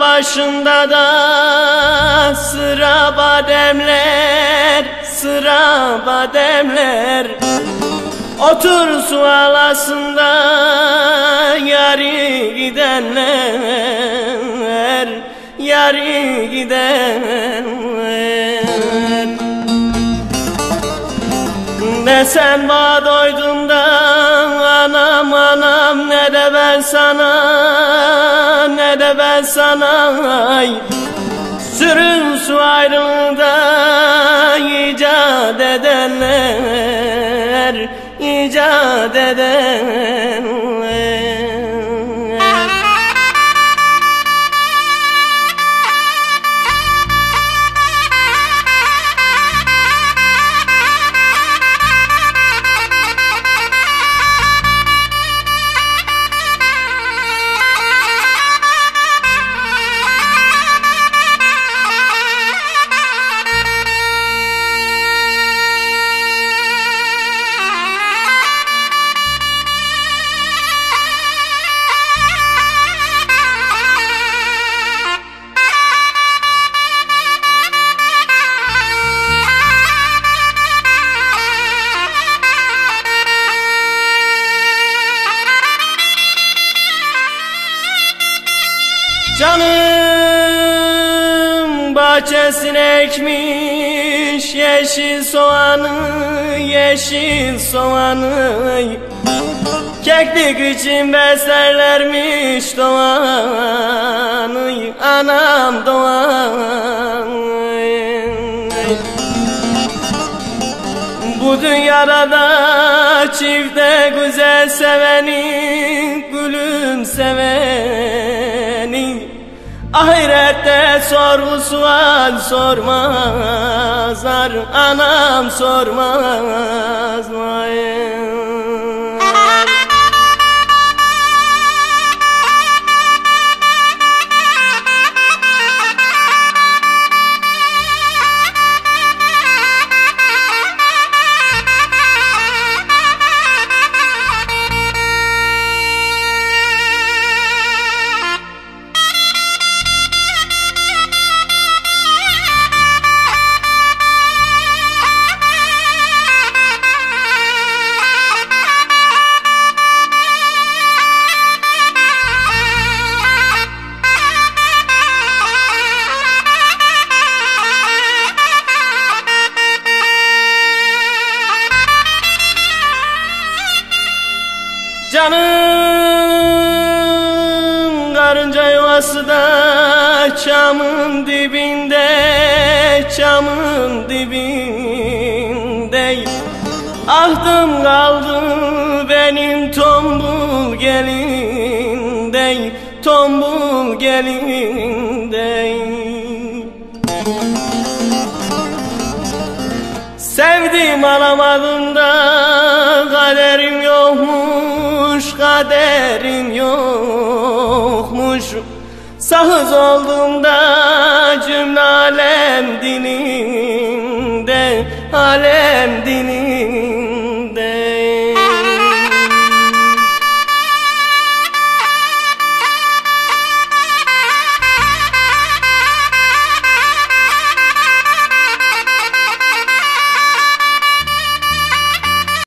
başında da sıra bademler, sıra bademler. Otur su alasında yari gidenler, yari gidenler. Ne sen bana doydun da anam anam ne de ben sana ne de ben sana. Sürün su ayrılığında icat edenler icat edenler Canım bahçesine ekmiş yeşil soğanı, yeşil soğanı. Keklik için beslerlermiş doğanı, anam doğanı Bu dünyada da çifte güzel seveni, gülüm seveni Sorgu sual sormazlar Anam Canım yuvası da çamın dibinde Çamın dibinde. Ahtım kaldı benim tombul gelinde Tombul gelinde. Sevdim alamadım da kaderim yokmuş kaderim yokmuş Sahız oldum da cümle alem dilinde alem dilinde